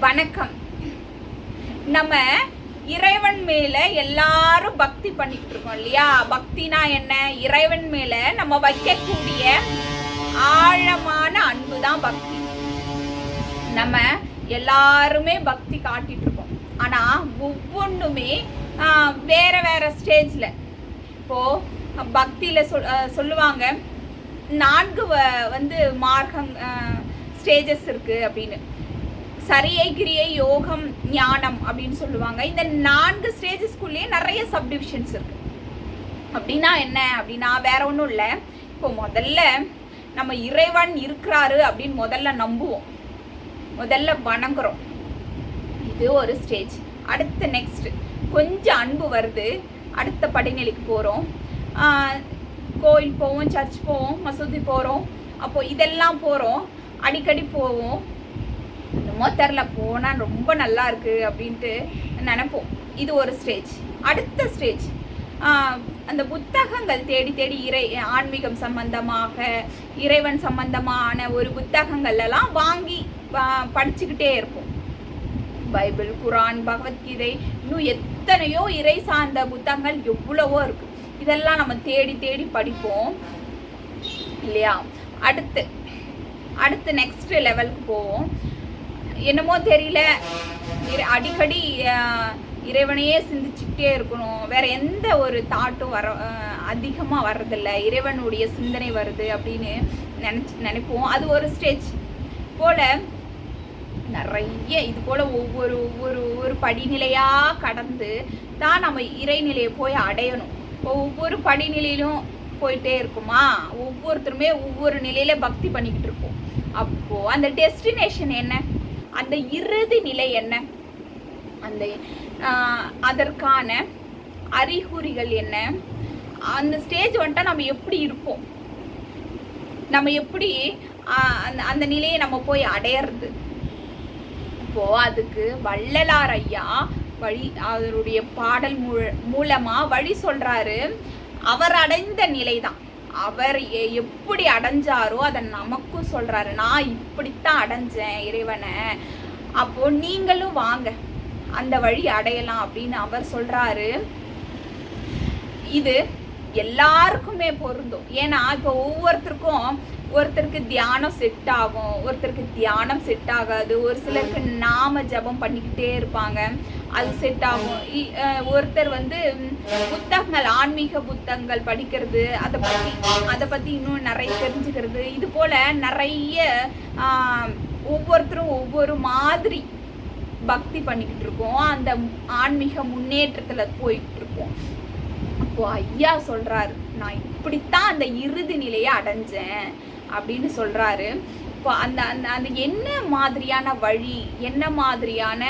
வணக்கம். நம்ம இறைவன் மேல எல்லாரும் பக்தி பண்ணிட்டு இருக்கோம் இல்லையா? பக்தினா என்ன? இறைவன் மேல நம்ம வைக்கக்கூடிய ஆழமான அன்பு தான் பக்தி. நம்ம எல்லாருமே பக்தி காட்டிட்டு இருக்கோம். ஆனா ஒவ்வொன்றுமே வேற வேற ஸ்டேஜ்ல. இப்போ பக்தியில சொல் சொல்லுவாங்க நான்கு வ- வந்து மார்க்கம் ஸ்டேஜஸ் இருக்கு அப்படின்னு. சரியை கிரியை யோகம் ஞானம் அப்படின்னு சொல்லுவாங்க. இந்த நான்கு ஸ்டேஜஸ்க்குள்ளேயே நிறைய சப்டிவிஷன்ஸ் இருக்கு. அப்படின்னா என்ன? அப்படின்னா வேற ஒன்றும் இல்லை. இப்போ முதல்ல நம்ம இறைவன் இருக்கிறாரு அப்படின்னு முதல்ல நம்புவோம். முதல்ல வணங்குறோம். இது ஒரு ஸ்டேஜ் அடுத்த நெக்ஸ்ட் கொஞ்சம் அன்பு வருது. அடுத்த படிநிலைக்கு போகிறோம் கோயில் போவோம் சர்ச் போவோம் மசூதி போகிறோம் அப்போ இதெல்லாம் போகிறோம் அடிக்கடி போவோம். என்னமோ தெரில போனால் ரொம்ப நல்லா இருக்கு அப்படின்ட்டு நினைப்போம். இது ஒரு ஸ்டேஜ் அடுத்த ஸ்டேஜ் அந்த புத்தகங்கள் தேடி தேடி இறை ஆன்மீகம் சம்பந்தமாக இறைவன் சம்பந்தமான ஒரு புத்தகங்கள் எல்லாம் வாங்கி படிச்சுக்கிட்டே இருப்போம். பைபிள் குரான் பகவத்கீதை இன்னும் எத்தனையோ இறை சார்ந்த புத்தகங்கள் எவ்வளவோ இருக்கு. இதெல்லாம் நம்ம தேடி தேடி படிப்போம். இல்லையா? அடுத்து அடுத்து நெக்ஸ்ட் லெவலுக்கு போவோம். என்னமோ தெரியல. இறை- அடிக்கடி இறைவனையே சிந்திச்சுக்கிட்டே இருக்கணும். வேற எந்த ஒரு தாட்டும் வர அதிகமாக வர்றதில்ல. இறைவனுடைய சிந்தனை வருது அப்படின்னு நினச்சி நினைப்போம். அது ஒரு ஸ்டேஜ் போல நிறைய இது போல ஒவ்வொரு ஒவ்வொரு ஒவ்வொரு படிநிலையாக கடந்து தான் நம்ம இறைநிலையை போய் அடையணும். ஒவ்வொரு படிநிலையிலும் போயிட்டே இருக்குமா? ஒவ்வொருத்தருமே ஒவ்வொரு நிலையில பக்தி பண்ணிக்கிட்டு இருப்போம். அப்போ அந்த டெஸ்டினேஷன் என்ன? அந்த இறுதி நிலை என்ன? அந்த அதற்கான அறிகுறிகள் என்ன? அந்த ஸ்டேஜ் வந்துட்டா நம்ம எப்படி இருப்போம்? நம்ம எப்படி அந்த அந்த நிலையை நம்ம போய் அடையிறது? இப்போ அதுக்கு வள்ளலார் ஐயா வழி அவருடைய பாடல் மூ- மூலமா வழி சொல்றாரு. அவர் அடைந்த நிலைதான். அவர் எ- எப்படி அடைஞ்சாரோ அதை நமக்கும் சொல்றாரு. நான் இப்படித்தான் அடைஞ்சேன் இறைவனை. அப்போ நீங்களும் வாங்க. அந்த வழி அடையலாம் அப்படின்னு அவர் சொல்றாரு. இது எல்லாருக்குமே பொருந்தும். ஏன்னா இப்போ ஒவ்வொருத்தருக்கும் ஒருத்தருக்கு தியானம் செட் ஆகும் ஒருத்தருக்கு தியானம் செட் ஆகாது ஒரு சிலருக்கு நாம ஜபம் பண்ணிக்கிட்டே இருப்பாங்க. அது செட் ஆகும். இ- ஒருத்தர் வந்து புத்தகங்கள் ஆன்மீக புத்தகங்கள் படிக்கிறது அதை பற்றி அதை பற்றி இன்னும் நிறைய தெரிஞ்சுக்கிறது. இது போல நிறைய ஆஹ், ஒவ்வொருத்தரும் ஒவ்வொரு மாதிரி பக்தி பண்ணிக்கிட்டு இருக்கோம். அந்த ஆன்மீக முன்னேற்றத்தில் போயிட்டு இருக்கோம். அப்போ ஐயா சொல்றாரு நான் இப்படித்தான் அந்த இறுதி நிலையை அடைஞ்சேன் அப்படின்னு சொல்றாரு. அந்த அந்த அந்த என்ன மாதிரியான வழி என்ன மாதிரியான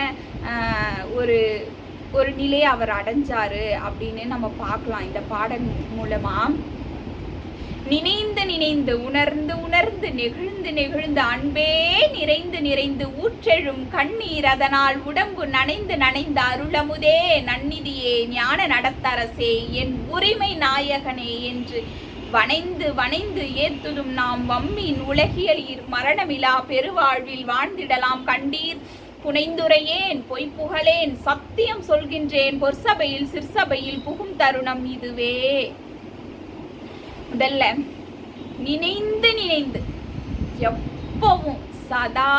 ஒரு ஒரு நிலையை அவர் அடைஞ்சாரு அப்படின்னு நம்ம பார்க்கலாம் இந்த பாடல் மூலமா. நினைந்து நினைந்து உணர்ந்து உணர்ந்து நெகிழ்ந்து நெகிழ்ந்து அன்பே நிறைந்து நிறைந்து ஊற்றெழும் கண்ணீர் அதனால் உடம்பு நனைந்து நனைந்த அருளமுதே நன்னிதியே ஞான நடத்தரசே என் உரிமை நாயகனே என்று வனைந்து வனைந்து ஏத்துதும் நாம் வம்மின் உலகியலீர் மரணமிலா பெருவாழ்வில் வாழ்ந்திடலாம் கண்டீர். புனைந்துரையேன் பொய் புகழேன் சத்தியம் சொல்கின்றேன் பொற்சபையில் சிற்சபையில் புகும் தருணம் இதுவே. முதல்ல நினைந்து நினைந்து எப்பவும் சதா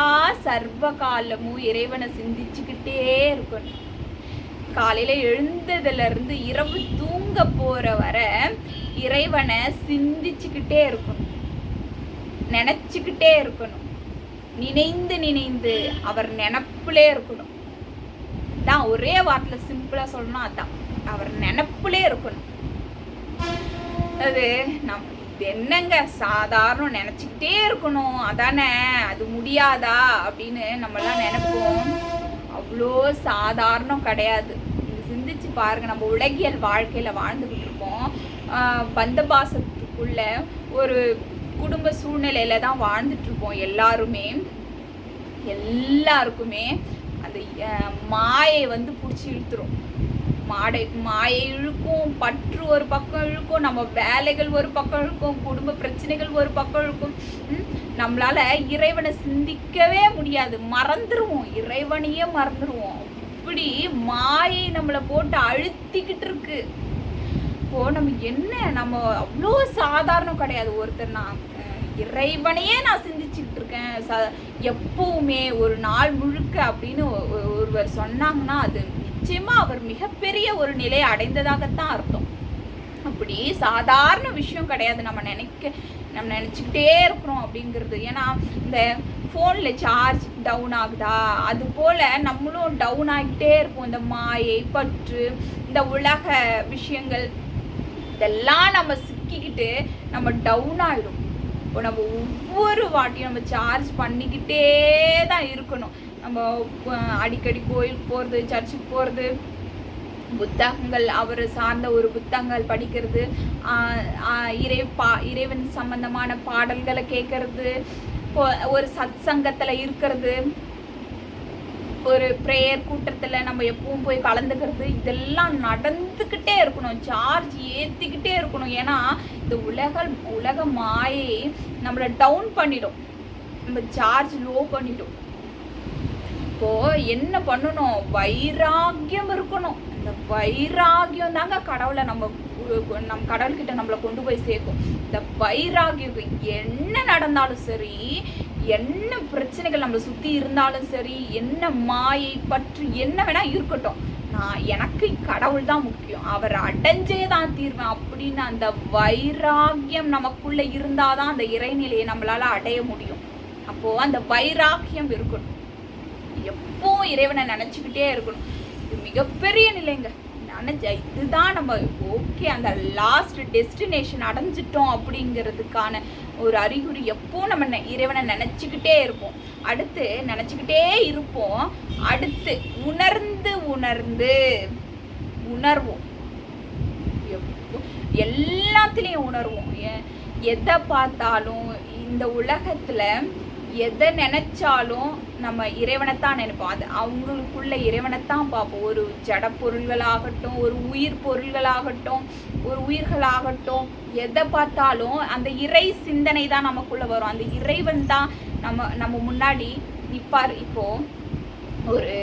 சர்வ காலமும் இறைவனை சிந்திச்சுக்கிட்டே இருக்கணும். காலையில எழுந்ததுல இருந்து இரவு தூங்க போற வர இறைவனை சிந்திச்சுக்கிட்டே இருக்கணும். நினைச்சுக்கிட்டே இருக்கணும். நினைந்து நினைந்து அவர் நினப்பிலே இருக்கணும். தான் ஒரே வார்த்தையில சிம்பிளா சொல்லணும் அதான். அவர் நினப்பிலே இருக்கணும். அது நம் என்னங்க? சாதாரணம் நினச்சிக்கிட்டே இருக்கணும். அதானே? அது முடியாதா? அப்படின்னு நம்மலாம் நினைப்போம். அவ்வளோ சாதாரணம் கிடையாது. பாருங்கள் பாருங்க நம்ம உலகியல் வாழ்க்கையில் வாழ்ந்துக்கிட்டு இருக்கோம். ஆஹ் பந்தபாசத்துக்குள்ள ஒரு குடும்ப சூழ்நிலையில தான் வாழ்ந்துட்டு இருப்போம் எல்லாருமே. எல்லாருக்குமே அந்த மாயை வந்து பிடிச்சி இழுத்துரும். மாடை மாயை இழுக்கும் பற்று ஒரு பக்கம் இழுக்கும் நம்ம வேலைகள் ஒரு பக்கம் இழுக்கும் குடும்ப பிரச்சனைகள் ஒரு பக்கம் இழுக்கும். நம்மளால இறைவனை சிந்திக்கவே முடியாது. மறந்துடுவோம் இறைவனையே மறந்துடுவோம் அப்படி மாயை நம்மளை போட்டு அழுத்திக்கிட்டு இருக்கு இப்போ நம்ம என்ன நம்ம அவ்வளோ சாதாரணம் கிடையாது. ஒருத்தர் நான் இறைவனையே நான் சிந்திச்சுக்கிட்டு இருக்கேன் ச எப்பவுமே ஒரு நாள் முழுக்க அப்படின்னு ஒருவர் சொன்னாங்கன்னா அது நிச்சயமா அவர் மிகப்பெரிய ஒரு நிலை அடைந்ததாகத்தான் அர்த்தம். அப்படி சாதாரண விஷயம் கிடையாது. நம்ம நினைக்க நம்ம நினச்சிக்கிட்டே இருக்கிறோம் அப்படிங்கிறது. ஏன்னா இந்த ஃபோனில் சார்ஜ் டவுன் ஆகுதா? அது போல் நம்மளும் டவுன் ஆகிட்டே இருப்போம். இந்த மாயை பற்று இந்த உலக விஷயங்கள் இதெல்லாம் நம்ம சிக்கிக்கிட்டு நம்ம டவுன் ஆகிடும் இப்போ நம்ம ஒவ்வொரு வாட்டியும் நம்ம சார்ஜ் பண்ணிக்கிட்டே தான் இருக்கணும். நம்ம அடிக்கடி கோயிலுக்கு போகிறது சர்ச்சுக்கு போகிறது புத்தகங்கள் அவர் சார்ந்த ஒரு புத்தகங்கள் படிக்கிறது இறை பா இறைவன் சம்பந்தமான பாடல்களை கேட்கறது ஒரு சத் சங்கத்தில் இருக்கிறது ஒரு ப்ரேயர் கூட்டத்தில் நம்ம எப்பவும் போய் கலந்துக்கிறது இதெல்லாம் நடந்துக்கிட்டே இருக்கணும். சார்ஜ் ஏற்றிக்கிட்டே இருக்கணும். ஏன்னா இந்த உலக உலக மாயை நம்மளை டவுன் பண்ணிடும். நம்ம சார்ஜ் லோ பண்ணிடும். இப்போ என்ன பண்ணணும்? வைராக்கியம் இருக்கணும். இந்த வைராகியம் தாங்க கடவுளை நம்ம நம் கடல்கிட்ட கடவுள்கிட்ட நம்மளை கொண்டு போய் சேர்க்கும். இந்த வைராகியம் என்ன நடந்தாலும் சரி என்ன பிரச்சனைகள் நம்மளை சுற்றி இருந்தாலும் சரி என்ன மாயை பற்றி என்ன வேணா இருக்கட்டும். நான் எனக்கு கடவுள் தான் முக்கியம். அவர் அடைஞ்சே தான் தீர்வேன். அப்படின்னு அந்த வைராகியம் நமக்குள்ள இருந்தாதான் அந்த இறைநிலையை நம்மளால அடைய முடியும். அப்போ அந்த வைராகியம் இருக்கணும். எப்பவும் இறைவனை நினச்சிக்கிட்டே இருக்கணும். இது மிகப்பெரிய நிலைங்க. நினச்ச இதுதான் நம்ம ஓகே அந்த லாஸ்ட் டெஸ்டினேஷன் அடைஞ்சிட்டோம் அப்படிங்கிறதுக்கான ஒரு அறிகுறி எப்போ நம்ம நெ- இறைவனை நினச்சிக்கிட்டே இருப்போம். அடுத்து நினச்சிக்கிட்டே இருப்போம். அடுத்து உணர்ந்து உணர்ந்து உணர்வோம். எப்போ- எல்லாத்துலேயும் உணர்வோம். எதை பார்த்தாலும் இந்த உலகத்தில் எதை நினைச்சாலும் நம்ம இறைவனைத்தான் நினைப்போம். அது அவங்களுக்குள்ள இறைவனைத்தான் பார்ப்போம். ஒரு ஜட பொருள்களாகட்டும் ஒரு உயிர் பொருள்களாகட்டும் ஒரு உயிர்களாகட்டும் எதை பார்த்தாலும் அந்த இறை சிந்தனை தான் நமக்குள்ளே வரும். அந்த இறைவன் தான் நம்ம நம்ம முன்னாடி நிற்பார் இப்போ ஒரு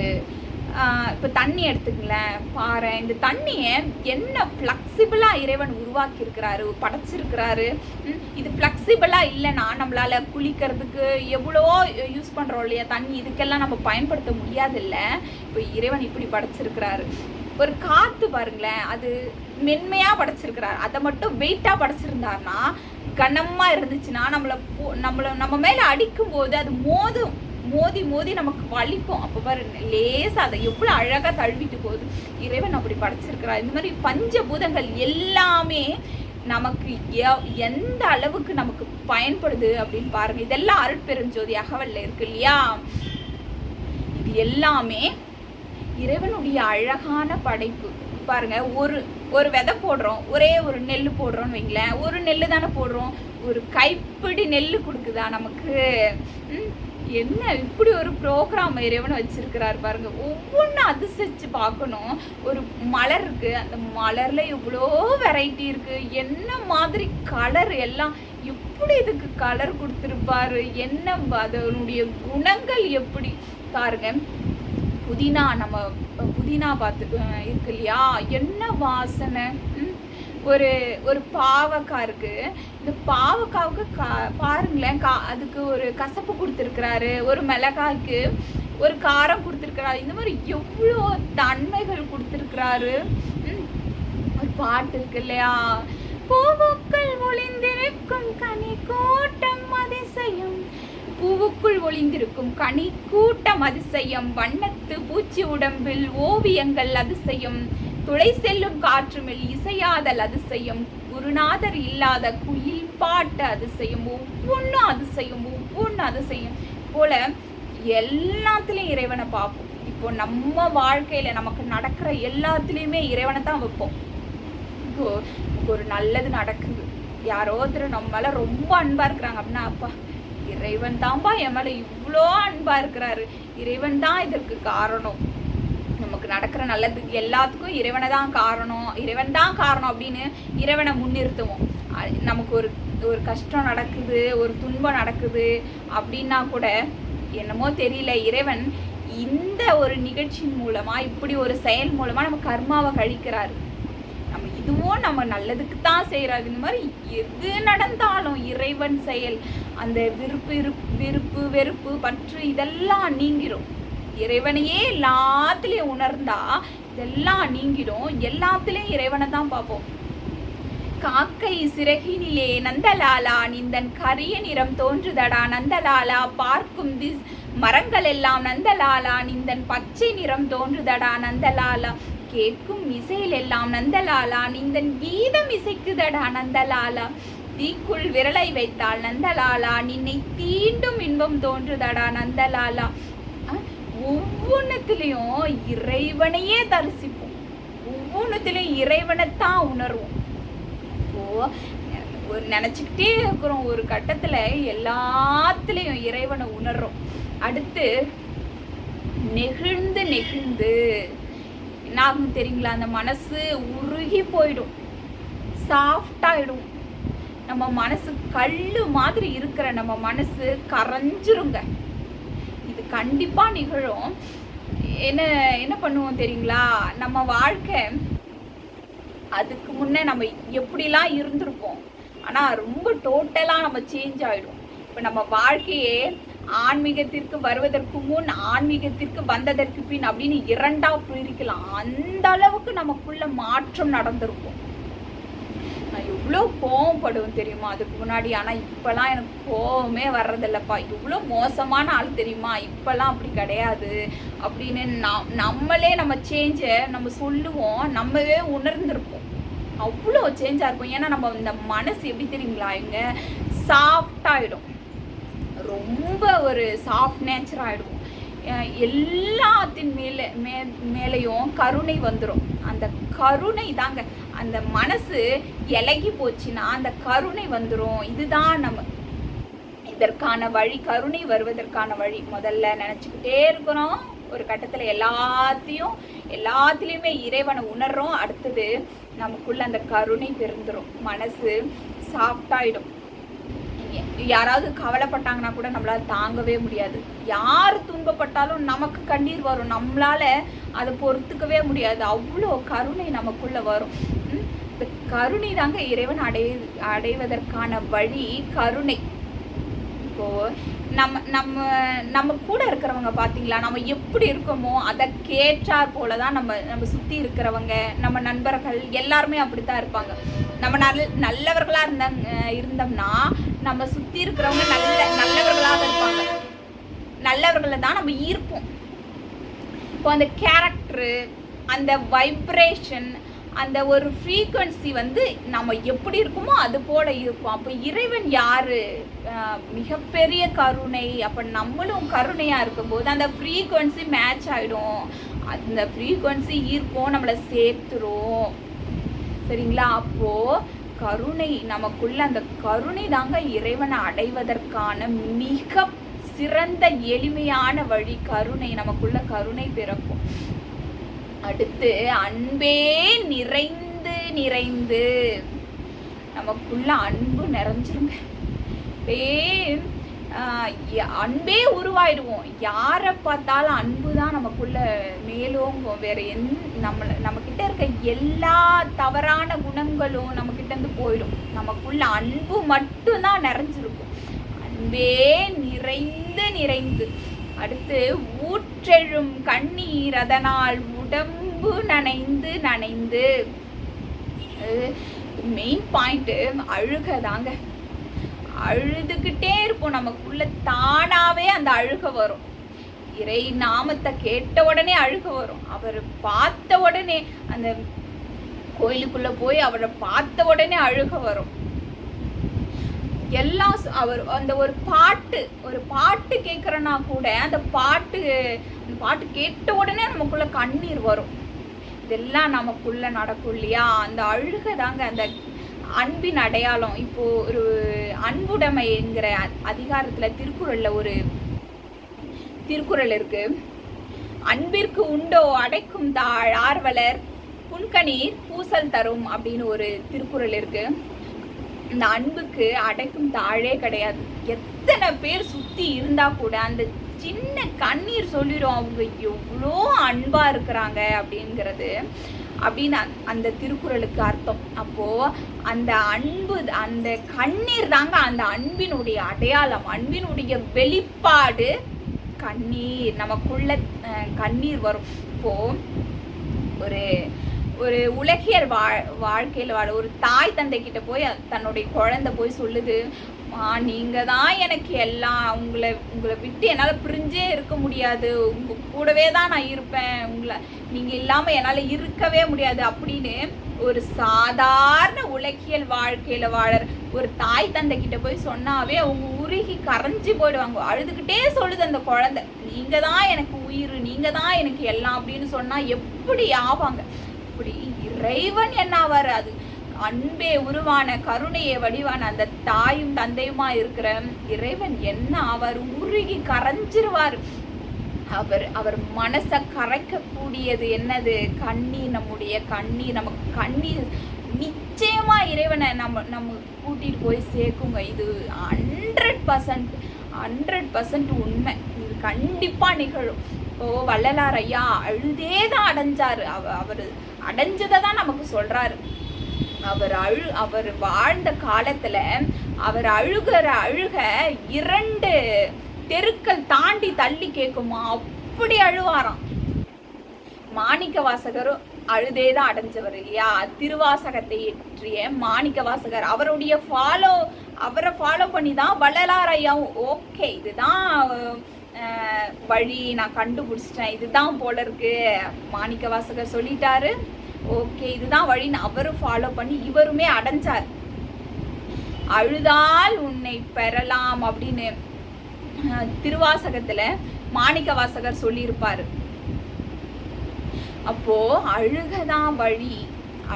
இப்போ தண்ணி எடுத்துக்கங்களேன் பாரு இந்த தண்ணியை என்ன ஃப்ளெக்சிபிளாக இறைவன் உருவாக்கியிருக்கிறாரு படைச்சிருக்கிறாரு? இது ஃப்ளெக்சிபிளாக இல்லைன்னா நம்மளால் குளிக்கிறதுக்கு எவ்வளோ யூஸ் பண்ணுறோம் இல்லையா? தண்ணி இதுக்கெல்லாம் நம்ம பயன்படுத்த முடியாதுல்ல. இப்போ இறைவன் இப்படி படைச்சிருக்கிறாரு. ஒரு காற்று பாருங்களேன் அது மென்மையாக படைச்சிருக்கிறார். அதை மட்டும் வெயிட்டாக படைச்சிருந்தாருன்னா கனமாக இருந்துச்சுன்னா நம்மளை போ நம்மளை நம்ம மேலே அடிக்கும்போது அது மோதும். மோதி மோதி நமக்கு வலிக்கும். அப்போ பாரு லேசாக அதை எவ்வளோ அழகாக தழுவிட்டு போகுது. இறைவன் அப்படி படைச்சிருக்கிறா இந்த மாதிரி பஞ்சபூதங்கள் எல்லாமே நமக்கு எந்த அளவுக்கு நமக்கு பயன்படுது அப்படின்னு பாருங்க. இதெல்லாம் அருட்பெருஞ்சோதி அகவல்ல இருக்கு இல்லையா? இது எல்லாமே இறைவனுடைய அழகான படைப்பு. பாருங்க ஒரு ஒரு விதை போடுறோம். ஒரே ஒரு நெல் போடுறோம்னு வைங்களேன். ஒரு நெல் தானே போடுறோம். ஒரு கைப்பிடி நெல் கொடுக்குதா நமக்கு? என்ன இப்படி ஒரு ப்ரோக்ராம் இறைவன் வச்சிருக்கிறாரு பாருங்க. ஒவ்வொன்றும் அதிசரித்து பார்க்கணும். ஒரு மலர் இருக்கு. அந்த மலர்ல இவ்வளோ வெரைட்டி இருக்கு. என்ன மாதிரி கலர் எல்லாம் எப்படி இதுக்கு கலர் கொடுத்துருப்பாரு? என்ன அதனுடைய குணங்கள் எப்படி? பாருங்க. புதினா நம்ம புதினா பார்த்து இருக்கு இல்லையா? என்ன வாசனை? ம்? ஒரு ஒரு பாவக்காய் இருக்கு. இந்த பாவக்காவுக்கு கா பாருங்களேன் கா அதுக்கு ஒரு கசப்பு கொடுத்துருக்குறாரு ஒரு மிளகாய்க்கு ஒரு காரம் கொடுத்துருக்குறாரு. இந்த மாதிரி எவ்வளோ தன்மைகள் கொடுத்துருக்குறாரு. ஒரு பாட்டு இருக்கு இல்லையா? பூவுக்குள் ஒளிந்திருக்கும் கனி கூட்டம் அதிசயம். பூவுக்குள் ஒளிந்திருக்கும் கனி கூட்டம் அதிசயம். வண்ணத்து பூச்சி உடம்பில் ஓவியங்கள் அதிசயம். துளை செல்லும் காற்றுமில் இசையாதல் அதிசயம் குருநாதர் இல்லாத குயில் பாட்டு அதிசயம் ஒவ்வொன்றும் அதிசயம் ஒவ்வொன்றும் அதிசயம் போல எல்லாத்துலேயும் இறைவனை பார்ப்போம். இப்போ நம்ம வாழ்க்கையில நமக்கு நடக்கிற எல்லாத்துலேயுமே இறைவனை தான் வைப்போம். இப்போ ஒரு நல்லது நடக்குது. யாரோ ஒருத்தர் நம்ம ரொம்ப அன்பா இருக்கிறாங்க அப்படின்னா அப்பா இறைவன் தான்ப்பா என் மேல இவ்வளோ அன்பா இருக்கிறாரு. இறைவன் தான் இதற்கு காரணம். நமக்கு நடக்கிற நல்லதுக்கு எல்லாத்துக்கும் இறைவனை தான் காரணம். இறைவன் தான் காரணம் அப்படின்னு இறைவனை முன்னிறுத்துவோம். நமக்கு ஒரு ஒரு கஷ்டம் நடக்குது ஒரு துன்பம் நடக்குது அப்படின்னா கூட என்னமோ தெரியல இறைவன் இந்த ஒரு நிகழ்ச்சியின் மூலமா இப்படி ஒரு செயல் மூலமா நம்ம கர்மாவை கழிக்கிறாரு. நம்ம இதுவும் நம்ம நல்லதுக்கு தான் செய்கிறாரு இந்த மாதிரி எது நடந்தாலும் இறைவன் செயல் அந்த விருப்பு விருப்பு வெறுப்பு பற்று இதெல்லாம் நீங்கிரும். இறைவனையே எல்லாத்துலயும் உணர்ந்தா இதெல்லாம் நீங்கிடும். எல்லாத்துலயும் இறைவனை தான் பார்ப்போம். காக்கை சிறகினிலே நந்தலாலா நிந்தன் கரிய நிறம் தோன்றுதடா நந்தலாலா பார்க்கும் திஸ் மரங்கள் எல்லாம் நந்தலாலா நிந்தன் பச்சை நிறம் தோன்றுதடா நந்தலாலா கேட்கும் இசையில் எல்லாம் நந்தலாலா நிந்தன் கீதம் இசைக்குதடா நந்தலாலா தீக்குள் விரலை வைத்தாள் நந்தலாலா நின்னை தீண்டும் இன்பம் தோன்றுதடா நந்தலாலா ஒவ்வொன்றுத்துலேயும் இறைவனையே தரிசிப்போம். ஒவ்வொன்றுத்துலேயும் இறைவனைத்தான் உணர்வோம். இப்போது ஒரு நினச்சிக்கிட்டே இருக்கிறோம் ஒரு கட்டத்தில் எல்லாத்துலேயும் இறைவனை உணர்றோம். அடுத்து நெகிழ்ந்து நெகிழ்ந்து என்னாகும் தெரியுங்களா? அந்த மனசு உருகி போயிடும். சாஃப்டாயிடும் நம்ம மனசு கல் மாதிரி இருக்கிற நம்ம மனசு கரைஞ்சிருங்க. இது கண்டிப்பாக நிகழும். என்ன என்ன பண்ணுவோம் தெரியுங்களா? நம்ம வாழ்க்கை அதுக்கு முன்னே நம்ம எப்படிலாம் இருந்திருப்போம்? ஆனால் ரொம்ப டோட்டலாக நம்ம சேஞ்ச் ஆகிடும் இப்போ நம்ம வாழ்க்கையே ஆன்மீகத்திற்கு வருவதற்கு முன் ஆன்மீகத்திற்கு வந்ததற்கு பின் அப்படின்னு இரண்டாக பிரிக்கலாம். அந்த அளவுக்கு நமக்குள்ள மாற்றம் நடந்திருக்கும். நான் எவ்வளோ கோவப்படுவேன் தெரியுமா அதுக்கு முன்னாடி? ஆனால் இப்போலாம் எனக்கு கோவமே வர்றதில்லப்பா. எவ்வளோ மோசமான ஆள் தெரியுமா? இப்போலாம் அப்படி கிடையாது. அப்படின்னு நம் நம்மளே நம்ம சேஞ்சை நம்ம சொல்லுவோம். நம்மவே உணர்ந்திருப்போம். அவ்வளோ சேஞ்சாக இருக்கும். ஏன்னா நம்ம இந்த மனசு எப்படி தெரியுங்களா? இவங்க சாஃப்டாகிடும் ரொம்ப ஒரு சாஃப்ட் நேச்சர் ஆகிடும் எல்லாத்தின் மேலே மே மேலேயும் கருணை வந்துடும் அந்த கருணை தாங்க. அந்த மனசு இலகி போச்சுன்னா அந்த கருணை வந்துடும் இதுதான் நம்ம இதற்கான வழி கருணை வருவதற்கான வழி. முதல்ல நினச்சிக்கிட்டே இருக்கிறோம். ஒரு கட்டத்தில் எல்லாத்தையும் எல்லாத்துலேயுமே இறைவனை உணர்றோம். அடுத்தது நமக்குள்ள அந்த கருணை பெருந்துடும் மனசு சாஃப்டாயிடும் யாராவது கவலைப்பட்டாங்கன்னா கூட நம்மளால தாங்கவே முடியாது. யார் துன்பப்பட்டாலும் நமக்கு கண்ணீர் வரும். நம்மளால அதை பொறுத்துக்கவே முடியாது. அவ்வளோ கருணை நமக்குள்ள வரும். கருணை தாங்க இறைவன் அடைய அடைவதற்கான வழி கருணை. இப்போ நம்ம நம்ம நம்ம கூட இருக்கிறவங்க பார்த்தீங்களா நம்ம எப்படி இருக்கோமோ அதை கேட்டார் போல தான் நம்ம நம்ம சுற்றி இருக்கிறவங்க நம்ம நண்பர்கள் எல்லாருமே அப்படி தான் இருப்பாங்க. நம்ம நல்ல நல்லவர்களாக இருந்தாங்க இருந்தோம்னா நம்ம சுற்றி இருக்கிறவங்க நல்ல நல்லவர்களாக இருப்பாங்க. நல்லவர்களை தான் நம்ம ஈர்ப்போம். இப்போ அந்த கேரக்டரு அந்த வைப்ரேஷன் அந்த ஒரு ஃப்ரீக்குவன்சி வந்து நம்ம எப்படி இருக்குமோ அது போல இருக்கும். அப்போ இறைவன் யாரு? மிகப்பெரிய கருணை. அப்போ நம்மளும் கருணையாக இருக்கும்போது அந்த ஃப்ரீக்குவன்சி மேட்ச் ஆகிடும் அந்த ஃப்ரீக்குவன்சி ஈர்ப்போம் நம்மளை சேர்த்துரும். சரிங்களா? அப்போ கருணை நமக்குள்ள அந்த கருணை தாங்க இறைவனை அடைவதற்கான மிக சிறந்த எளிமையான வழி. கருணை நமக்குள்ள கருணை பிறக்கும். அடுத்து அன்பே நிறைந்து நிறைந்து. நமக்குள்ள அன்பு நிறைஞ்சிருங்க. அன்பே உருவாயிடுவோம். யாரை பார்த்தாலும் அன்பு தான் நமக்குள்ள மேலோங்கும். வேற எந் நம்மளை நம்மக்கிட்ட இருக்க எல்லா தவறான குணங்களும் நம்மக்கிட்ட இருந்து போயிடும். நமக்குள்ள அன்பு மட்டும்தான் நிறைஞ்சிருக்கும். அன்பே நிறைந்து நிறைந்து. அடுத்து ஊற்றெழும் கண்ணீர் அதனால் உடம்பு நனைந்து நனைந்து. மெயின் பாயிண்ட்டு அழுக தாங்க. அழுதுகிட்டே இருப்போம். நமக்குள்ள தானாவே அந்த அழுக வரும். இறை நாமத்தை கேட்ட உடனே அழுக வரும். அவர் பார்த்த உடனே அந்த கோயிலுக்குள்ள போய் அவரை பார்த்த உடனே அழுக வரும். எல்லாம் அவர் அந்த ஒரு பாட்டு ஒரு பாட்டு கேட்குறனா கூட அந்த பாட்டு பாட்டு கேட்ட உடனே நமக்குள்ள கண்ணீர் வரும். இதெல்லாம் நமக்குள்ள நடக்கும் இல்லையா? அந்த அழுகை தாங்க அந்த அன்பின் அடையாளம். இப்போ ஒரு அன்புடைமைங்கிற அ- அதிகாரத்துல திருக்குறள்ல ஒரு திருக்குறள் இருக்கு. அன்பிற்கு உண்டோ அடைக்கும் தாழ் ஆர்வலர் புன்கணீர் பூசல் தரும் அப்படின்னு ஒரு திருக்குறள் இருக்கு. இந்த அன்புக்கு அடைக்கும் தாழே கிடையாது. எத்தனை பேர் சுத்தி இருந்தா கூட அந்த சின்ன கண்ணீர் சொல்லிடும் அவங்க எவ்வளோ அன்பாக இருக்கிறாங்க அப்படிங்கிறது. அப்படின்னு அந்த- அந்த திருக்குறளுக்கு அர்த்தம். அப்போது அந்த அன்பு அந்த கண்ணீர் தாங்க அந்த அன்பினுடைய அடையாளம். அன்பினுடைய வெளிப்பாடு கண்ணீர் நமக்குள்ள கண்ணீர் வரும். இப்போது ஒரு ஒரு உலகியல் வாழ் வாழ்க்கையில் வாழ ஒரு தாய் தந்தை கிட்ட போய் தன்னுடைய குழந்தை போய் சொல்லுது மா நீங்கள் தான் எனக்கு எல்லாம் உங்களை உங்களை விட்டு என்னால் பிரிஞ்சே இருக்க முடியாது. உங்கள் கூடவே தான் நான் இருப்பேன். உங்களை நீங்கள் இல்லாமல் என்னால் இருக்கவே முடியாது. அப்படின்னு ஒரு சாதாரண உலகியல் வாழ்க்கையில் வாழற ஒரு தாய் தந்தை கிட்ட போய் சொன்னாவே அவங்க உருகி கரைஞ்சி போயிடுவாங்க. அழுதுகிட்டே சொல்லுது அந்த குழந்தை. நீங்கள் தான் எனக்கு உயிர் நீங்கள் தான் எனக்கு எல்லாம் அப்படின்னு சொன்னால் எப்படி ஆவாங்க? இப்படி இறைவன் என்ன ஆவார்? அது அன்பே உருவான கருணையே வடிவான அந்த தாயும் தந்தையுமா இருக்கிற இறைவன் என்ன அவர் உருகி கரைஞ்சிருவார். அவர் அவர் மனசை கரைக்கக்கூடியது என்னது? கண்ணீர் நம்முடைய கண்ணீர் நமக்கு கண்ணீர் நிச்சயமா இறைவனை நம்ம நம்ம கூட்டிட்டு போய் சேர்க்குங்க. இது ஹண்ட்ரட் பர்சன்ட் ஹண்ட்ரட் பர்சன்ட் உண்மை. இது கண்டிப்பா நிகழும். இப்போ வள்ளலார் ஐயா அழுதே தான் அடைஞ்சாரு. அவ அவர் அடைஞ்சதை தான் நமக்கு சொல்றாரு. அவர் அழு அவர் வாழ்ந்த காலத்துல அவர் அழுகிற அழுக இரண்டு தெருக்கள் தாண்டி தள்ளி கேட்குமா? அப்படி அழுவாராம். மாணிக்க வாசகரும் அழுதே தான் அடைஞ்சவர் இல்லையா? திருவாசகத்தை இயற்றிய மாணிக்க வாசகர் அவருடைய ஃபாலோ அவரை ஃபாலோ பண்ணி தான் வள்ளலார் ஐயாவும் ஓகே இதுதான் வழி. நான் கண்டுபிடிச்சிட்டேன். இதுதான் போல இருக்கு. மாணிக்க வாசகர் சொல்லிட்டாரு. ஓகே இதுதான் வழின்னு அவரும் ஃபாலோ பண்ணி இவருமே அடைஞ்சார். அழுதால் உன்னை பெறலாம் அப்படின்னு திருவாசகத்துல மாணிக்க வாசகர் சொல்லியிருப்பாரு. அப்போ அழுகதான் வழி.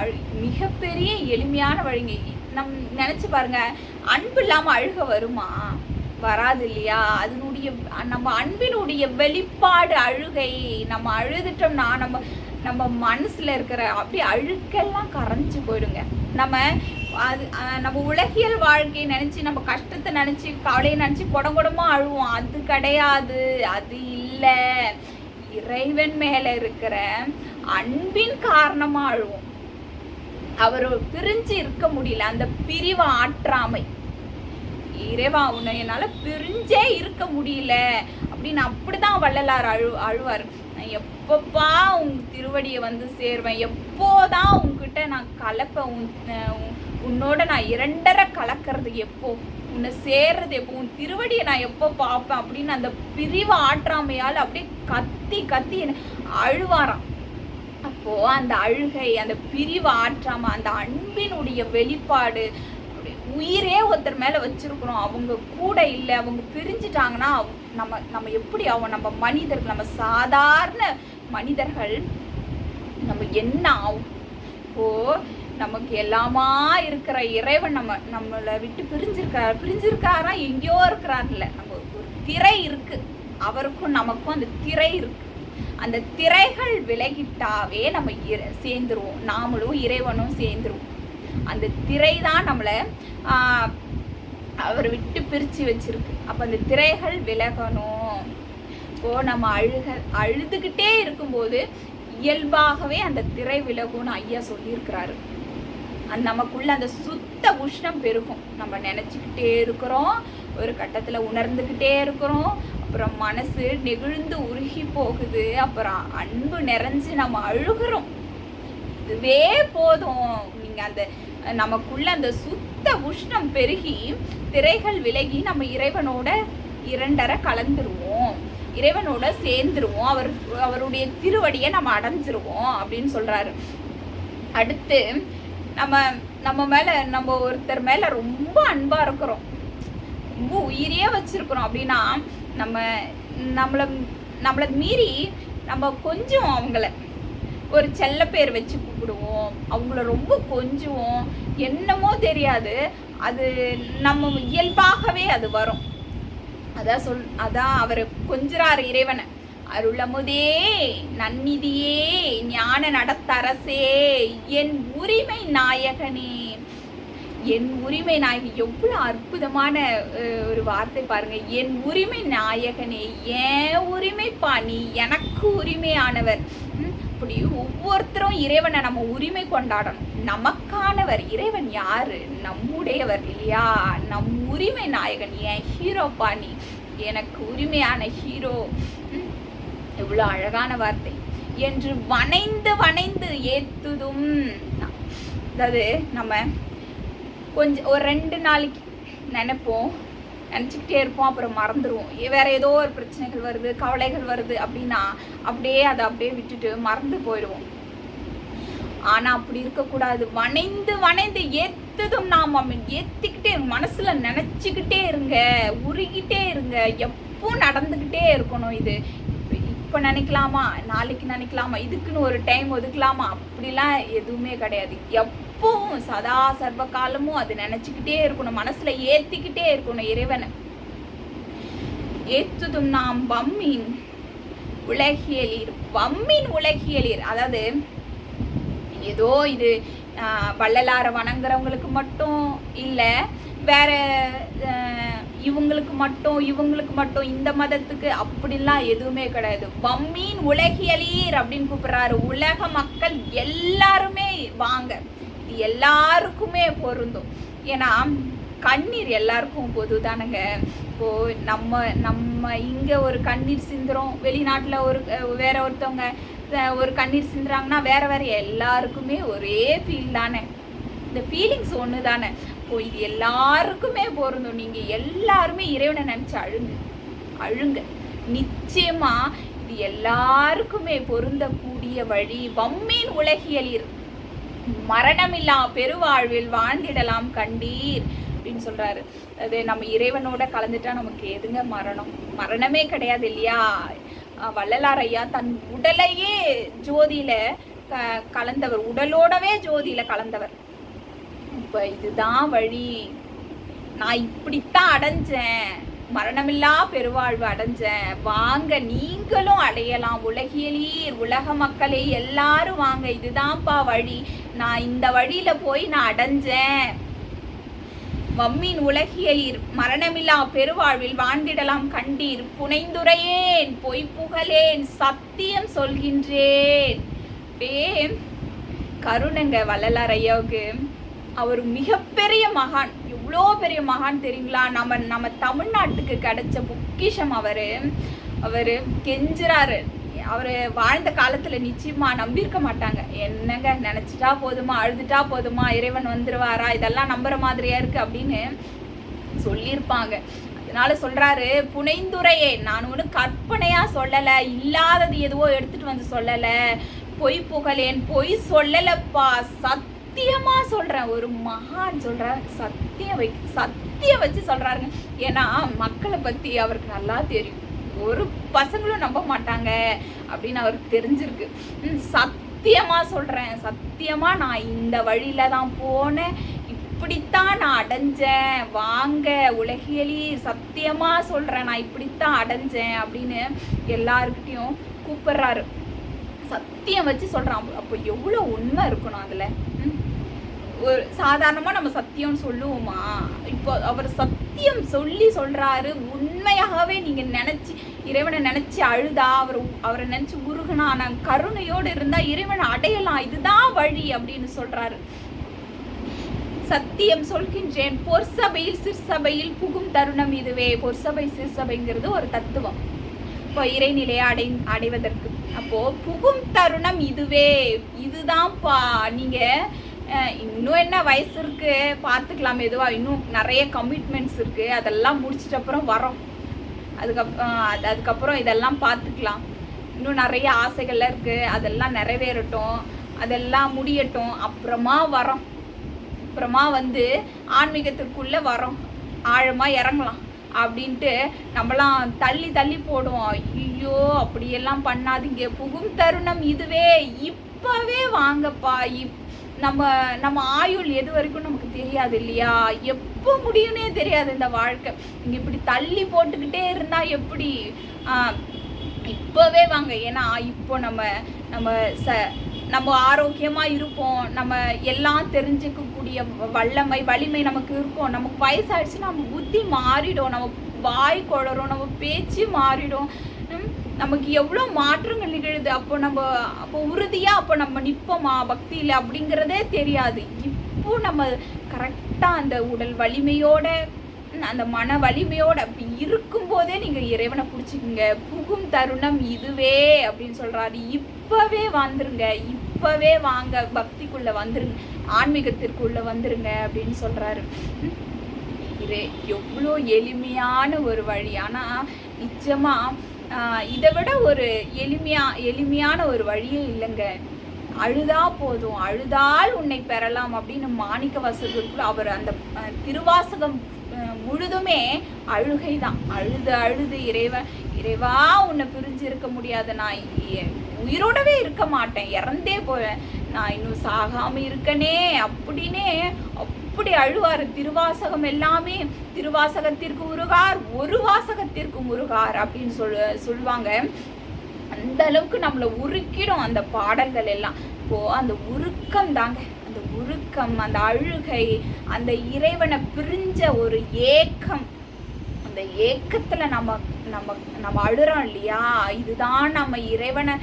அழு மிகப்பெரிய எளிமையான வழிங்க. நம் நினைச்சு பாருங்க அன்பு இல்லாம அழுக வருமா? வராது இல்லையா? அதனுடைய நம்ம அன்பினுடைய வெளிப்பாடு அழுகை. நம்ம அழுதுட்டோம்னா நம்ம நம்ம மனசுல இருக்கிற அப்படியே அழுக்கெல்லாம் கரைஞ்சு போயிடுங்க. நம்ம அது நம்ம உலகியல் வாழ்க்கையை நினைச்சு நம்ம கஷ்டத்தை நினைச்சு கவலையை நினைச்சு குடம் குடமா அழுவோம். அது கிடையாது. அது இல்லை. இறைவன் மேல இருக்கிற அன்பின் காரணமா அழுவோம். அவர் பிரிஞ்சு இருக்க முடியல. அந்த பிரிவு ஆற்றாமை. இறைவா உன்னை என்னால பிரிஞ்சே இருக்க முடியல. அப்படின்னு அப்படிதான் வள்ளலார் அழு அழுவார். எப்பப்பா உன் திருவடியை வந்து சேர்வேன். எப்போதான் உன்கிட்ட நான் கலப்பேன் உன் உன்னோட நான் இரண்டரை கலக்கிறது எப்போ? உன்னை சேர்றது எப்போ? உன் திருவடியை நான் எப்போ பார்ப்பேன்? அப்படின்னு அந்த பிரிவு ஆற்றாமையால் அப்படியே கத்தி கத்தி என்னை அழுவாராம். அப்போ அந்த அழுகை அந்த பிரிவு ஆற்றாமல் அந்த அன்பினுடைய வெளிப்பாடு உயிரே ஒருத்தர் மேலே வச்சுருக்குறோம். அவங்க கூட இல்லை அவங்க பிரிஞ்சுட்டாங்கன்னா நம்ம நம்ம எப்படி ஆகும் நம்ம மனிதர்கள் நம்ம சாதாரண மனிதர்கள் நம்ம என்ன ஆகும் இப்போ நமக்கு எல்லாமா இருக்கிற இறைவன் நம்ம நம்மளை விட்டு பிரிஞ்சிருக்கார் பிரிஞ்சிருக்காரா? எங்கேயோ இருக்கிறார்ல. நம்ம ஒரு திரை இருக்கு. அவருக்கும் நமக்கும் அந்த திரை இருக்கு. அந்த திரைகள் விலகிட்டாவே நம்ம இர- சேர்ந்துருவோம். நாமளும் இறைவனும் சேர்ந்துருவோம். அந்த திரை தான் நம்மளை அவர் விட்டு பிரித்து வச்சிருக்கு. அப்போ அந்த திரைகள் விலகணும். இப்போ நம்ம அழுக அழுதுகிட்டே இருக்கும்போது இயல்பாகவே அந்த திரை விலகும்னு ஐயா சொல்லியிருக்கிறாரு. அந்த நமக்குள்ள அந்த சுத்த உஷ்ணம் பெருகும். நம்ம நினச்சிக்கிட்டே இருக்கிறோம் ஒரு கட்டத்தில் உணர்ந்துக்கிட்டே இருக்கிறோம் அப்புறம் மனசு நெகிழ்ந்து உருகி போகுது அப்புறம் அன்பு நிறைஞ்சு நம்ம அழுகிறோம். அதுவே போதும். நீங்கள் அந்த நமக்குள்ள அந்த சுத்த உஷ்ணம் பெருகி திரைகள் விலகி நம்ம இறைவனோட இரண்டரை கலந்துருவோம். இறைவனோட சேர்ந்துருவோம். அவர் அவருடைய திருவடியை நம்ம அடைஞ்சிருவோம் அப்படின்னு சொல்றாரு. அடுத்து நம்ம நம்ம மேல நம்ம ஒருத்தர் மேல ரொம்ப அன்பா இருக்கிறோம். ரொம்ப உயிரியே வச்சிருக்கிறோம். அப்படின்னா நம்ம நம்மள நம்மள மீறி நம்ம கொஞ்சம் அவங்கள ஒரு செல்ல பேர் வச்சு கூப்பிடுவோம். அவங்கள ரொம்ப கொஞ்சுவோம். என்னமோ தெரியாது. அது நம்ம இயல்பாகவே அது வரும். அதான் சொல் அதான் அவர் கொஞ்சிறார் இறைவனை. அருளமுதே நன்னிதியே ஞான நடத்தரசே என் உரிமை நாயகனே. என் உரிமை நாயகி எவ்வளோ அற்புதமான ஒரு வார்த்தை பாருங்க. என் உரிமை நாயகனே என் உரிமை பாணி எனக்கு உரிமையானவர். அப்படி ஒவ்வொருத்தரும் இறைவனை நம்ம உரிமை கொண்டாடணும். நமக்கானவர் இறைவன் யாரு? நம்முடையவர் இல்லையா? நம் உரிமை நாயகன் என் ஹீரோ பாணி எனக்கு உரிமையான ஹீரோ எவ்வளோ அழகான வார்த்தை. என்று வனைந்து வனைந்து ஏத்துதும் அதாவது நம்ம கொஞ்சம் ஒரு ரெண்டு நாளைக்கு நினைப்போம். நினச்சிக்கிட்டே இருப்போம் அப்புறம் மறந்துடுவோம் வேற ஏதோ ஒரு பிரச்சனைகள் வருது கவலைகள் வருது அப்படின்னா அப்படியே அதை அப்படியே விட்டுட்டு மறந்து போயிடுவோம். ஆனா அப்படி இருக்கக்கூடாது. வனைந்து வனைந்து ஏத்ததும் நாம் ஏத்திக்கிட்டே இருங்க. மனசுல நினைச்சுக்கிட்டே இருங்க உருகிட்டே இருங்க. எப்போ நடந்துக்கிட்டே இருக்கணும் இது? இப்போ நினைக்கலாமா? நாளைக்கு நினைக்கலாமா? இதுக்குன்னு ஒரு டைம் ஒதுக்கலாமா? அப்படிலாம் எதுவுமே கிடையாது. எப்பவும் சதா சர்வ காலமும் அது நினைச்சுக்கிட்டே இருக்கணும். மனசுல ஏத்திக்கிட்டே இருக்கணும் இறைவனை. ஏத்துதும் நாம் வம்மின் உலகியலீர். வம்மின் உலகியலீர். அதாவது ஏதோ இது வள்ளலாரை வணங்குறவங்களுக்கு மட்டும் இல்லை வேற இவங்களுக்கு மட்டும் இவங்களுக்கு மட்டும் இந்த மதத்துக்கு அப்படிலாம் எதுவுமே கிடையாது. வம்மீன் உலகியலீர் அப்படின்னு கூப்பிடுறாரு. உலக மக்கள் எல்லாருமே வாங்க. இது எல்லாருக்குமே பொருந்தும். ஏன்னா கண்ணீர் எல்லாருக்கும் பொது தானுங்க இப்போ நம்ம நம்ம இங்கே ஒரு கண்ணீர் சிந்துறோம். வெளிநாட்டில் ஒரு வேற ஒருத்தவங்க ஒரு கண்ணீர் சிந்துறாங்கன்னா வேற வேற எல்லாருக்குமே ஒரே ஃபீல் தானே. இந்த ஃபீலிங்ஸ் ஒன்று தானே இப்போ இது எல்லாருக்குமே பொருந்தும். நீங்க எல்லாருமே இறைவனை நினைச்சு அழுங்க. அழுங்க. நிச்சயமா இது எல்லாருக்குமே பொருந்தக்கூடிய வழி. வம்மீன் உலகியலிர் மரணமில்லா பெருவாழ்வில் வாழ்ந்திடலாம் கண்டீர் அப்படின்னு சொல்றாரு. அது நம்ம இறைவனோட கலந்துட்டா நமக்கு எதுங்க மரணம்? மரணமே கிடையாது இல்லையா? வள்ளலார் ஐயா தன் உடலையே ஜோதியில க- கலந்தவர். உடலோடவே ஜோதியில கலந்தவர். இப்போ இதுதான் வழி. நான் இப்படித்தான் அடைஞ்சேன். மரணமில்லா பெருவாழ்வு அடைஞ்சேன். வாங்க நீங்களும் அடையலாம். உலகியலீர் உலக மக்களே எல்லாரும் வாங்க. இதுதான்ப்பா வழி. நான் இந்த வழியில போய் நான் அடைஞ்சேன். வம்மின் உலகியலீர் மரணமில்லா பெருவாழ்வில் வாழ்ந்திடலாம். கண்டீர் புனைந்துரையேன் பொய் புகழேன் சத்தியம் சொல்கின்றேன். பே கருணங்க வள்ளலார் ஐயாவுக்கு. அவர் மிகப்பெரிய மகான். எவ்வளோ பெரிய மகான் தெரியுங்களா? நம்ம நம்ம தமிழ்நாட்டுக்கு கிடைச்ச பொக்கிஷம் அவர். அவர் கெஞ்சுறாரு. அவர் வாழ்ந்த காலத்தில் நிச்சயமாக நம்பியிருக்க மாட்டாங்க. என்னங்க நினச்சிட்டா போதுமா? அழுதுட்டா போதுமா? இறைவன் வந்துடுவாரா இதெல்லாம் நம்புற மாதிரியா இருக்குது அப்படின்னு சொல்லியிருப்பாங்க. அதனால சொல்றாரு புனைந்துரையே நான் ஒன்றும் கற்பனையா சொல்லலை. இல்லாதது எதுவோ எடுத்துட்டு வந்து சொல்லலை. பொய் புகழேன். பொய் சொல்லலப்பா. சத்தியமா சொல்றேன். ஒரு மகான் சொல்ற சத்தியம் வை சத்தியம் வச்சு சொல்றாருங்க. ஏன்னா மக்களை பத்தி அவருக்கு நல்லா தெரியும். ஒரு பசங்களும் நம்ப மாட்டாங்க அப்படின்னு அவருக்கு தெரிஞ்சிருக்கு. சத்தியமாக சத்தியமா சொல்றேன். சத்தியமா நான் இந்த வழியில தான் போனேன். இப்படித்தான் நான் அடைஞ்சேன். வாங்க உலகியலி சத்தியமா சொல்றேன். நான் இப்படித்தான் அடைஞ்சேன் அப்படின்னு எல்லாருக்கிட்டையும் கூப்பிடுறாரு. சத்தியம் வச்சு சொல்றான். அப்ப- அப்போ எவ்வளோ உண்மை இருக்கணும் அதுல? ஒரு சாதாரணமாக நம்ம சத்தியம் சொல்லுவோமா? இப்போ அவர் சத்தியம் சொல்லி சொல்றாரு. உண்மையாகவே நீங்க நினைச்சு இறைவனை நினைச்சு அழுதா அவர் அவரை நினைச்சு உருகுனா நான் கருணையோடு இருந்தா இறைவனை அடையலாம். இதுதான் வழி அப்படின்னு சொல்றாரு. சத்தியம் சொல்கின்றேன். பொற்சபையில் சிற்சபையில் புகும் தருணம் இதுவே. பொற்சபை சிற்சபைங்கிறது ஒரு தத்துவம். இப்போ இறைநிலையை அடை அடைவதற்கு. அப்போ புகும் தருணம் இதுவே. இதுதான்ப்பா. நீங்க இன்னும் என்ன வயசு இருக்கு? பார்த்துக்கலாம். எதுவா இன்னும் நிறைய கமிட்மெண்ட்ஸ் இருக்கு. அதெல்லாம் முடிச்சிட்ட அப்புறம் வரோம். அதுக்கப்புறம் அது அதுக்கப்புறம் இதெல்லாம் பார்த்துக்கலாம். இன்னும் நிறைய ஆசைகள்லாம் இருக்கு. அதெல்லாம் நிறைவேறட்டும். அதெல்லாம் முடியட்டும். அப்புறமா வரோம். அப்புறமா வந்து ஆன்மீகத்துக்குள்ள வரோம். ஆழமா இறங்கலாம். அப்படின்ட்டு நம்மலாம் தள்ளி தள்ளி போடுவோம். ஐயோ அப்படியெல்லாம் பண்ணாதீங்க. புகும் தருணம் இதுவே. இப்பவே வாங்கப்பா. இப் நம்ம நம்ம ஆயுள் எது வரைக்கும் நமக்கு தெரியாது இல்லையா? எப்போ முடியும்னே தெரியாது இந்த வாழ்க்கை. இங்கே இப்படி தள்ளி போட்டுக்கிட்டே இருந்தால் எப்படி? இப்போவே வாங்க. ஏன்னா இப்போ நம்ம நம்ம ச நம்ம ஆரோக்கியமாக இருப்போம். நம்ம எல்லாம் தெரிஞ்சுக்கக்கூடிய வல்லமை வலிமை நமக்கு இருக்கும். நமக்கு வயசாயிடுச்சுன்னா நம்ம புத்தி மாறிடும். நம்ம வாய் குளரும் நம்ம பேச்சு மாறிடும். நமக்கு எவ்வளோ மாற்றங்கள் நிகழுது? அப்போ நம்ம அப்போ உறுதியாக அப்போ நம்ம நிற்போமா? பக்தியில் அப்படிங்கிறதே தெரியாது. இப்போ நம்ம கரெக்டாக அந்த உடல் வலிமையோட அந்த மன வலிமையோட அப்படி இருக்கும்போதே நீங்கள் இறைவனை பிடிச்சிக்குங்க. புகும் தருணம் இதுவே அப்படின்னு சொல்கிறாரு இப்போவே வந்துருங்க இப்போவே வாங்க. பக்திக்குள்ளே வந்துருங்க. ஆன்மீகத்திற்குள்ளே வந்துருங்க அப்படின்னு சொல்கிறாரு இது எவ்வளோ எளிமையான ஒரு வழி. ஆனால் நிச்சயமாக இதை விட ஒரு எளிமையா எளிமையான ஒரு வழியே இல்லைங்க. அழுதா போதும். அழுதால் உன்னை பெறலாம் அப்படின்னு மாணிக்க வாசகருக்குள்ள அவர் அந்த திருவாசகம் முழுதுமே அழுகை தான். அழுது அழுது இறைவன் இறைவா உன்னை பிரிஞ்சு இருக்க முடியாது. நான் உயிரோடவே இருக்க மாட்டேன். இறந்தே போவேன். நான் இன்னும் சாகாம இருக்கனே அப்படின்னே அப்படி அழுவார் திருவாசகம் எல்லாமே. திருவாசகத்திற்கு முருகார் ஒரு வாசகத்திற்கு முருகார் அப்படின்னு சொல் சொல்லுவாங்க அந்த அளவுக்கு நம்மளை உருக்கிடும் அந்த பாடல்கள் எல்லாம். இப்போ அந்த உருக்கம் தாங்க. அந்த உருக்கம் அந்த அழுகை அந்த இறைவனை பிரிஞ்ச ஒரு ஏக்கம். அந்த ஏக்கத்துல நம்ம நம்ம நம்ம அழுறோம் இல்லையா? இதுதான் நம்ம இறைவனை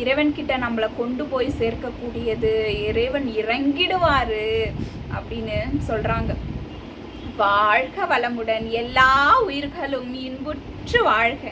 இறைவன் கிட்ட நம்மளை கொண்டு போய் சேர்க்கக்கூடியது. இறைவன் இறங்கிடுவாரு. அப்படின்னு சொல்றாங்க. வாழ்க வளமுடன் எல்லா உயிர்களும் இன்புற்று வாழ்க.